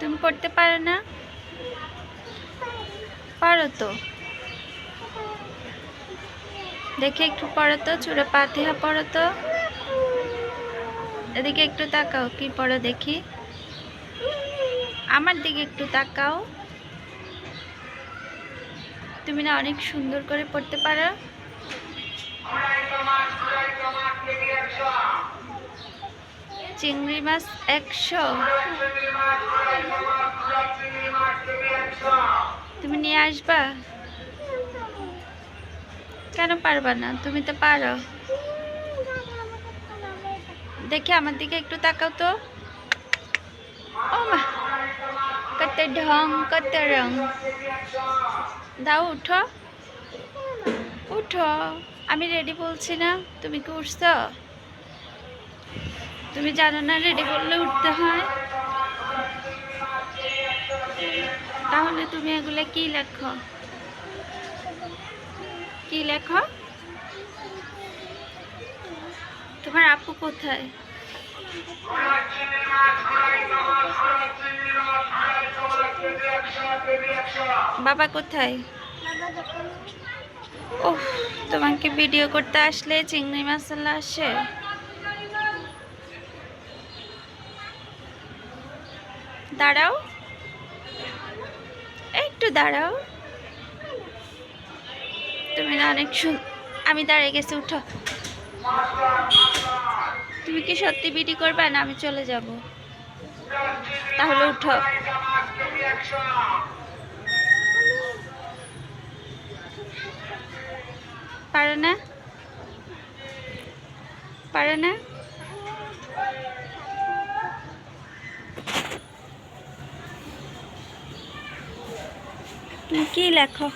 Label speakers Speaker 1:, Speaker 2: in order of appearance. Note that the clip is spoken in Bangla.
Speaker 1: তুমি পড়তে পারো না? পারো তো। দেখে একটু পড়ো তো চুড়ে পাতিহা পড়ো তো। এদিকে একটু তাকাও, কি পড়ো দেখি। আমার দিকে একটু তাকাও। তুমি না অনেক সুন্দর করে পড়তে পারো। চিংড়ি মাছ একশো। নিয়ে আসবা? কেন পারবা না? তুমি তো পারো। দেখে আমার দিকে একটু তাকাও তো। কত ঢং, কত রং। দাও, উঠো। উঠো। আমি রেডি বলছি না। তুমি কি উঠছ? তুমি জানো না রেডি বললে উঠতে হয়। তাহলে তুমি এগুলো কি লেখো? কি লেখো? তোমার আপু কোথায়? বাবা কোথায়? ও তোমাকে ভিডিও করতে আসলে চিংড়ি মশলা আসে? দাঁড়াও। একটু দাঁড়াও। তুমি না অনেক আমি দাঁড়িয়ে গেছি, উঠো। তুমি কি সত্যি বিডি করবে? না, আমি চলে যাব। তাহলে উঠো। পারে না? পারে না? তুমি কি লেখো?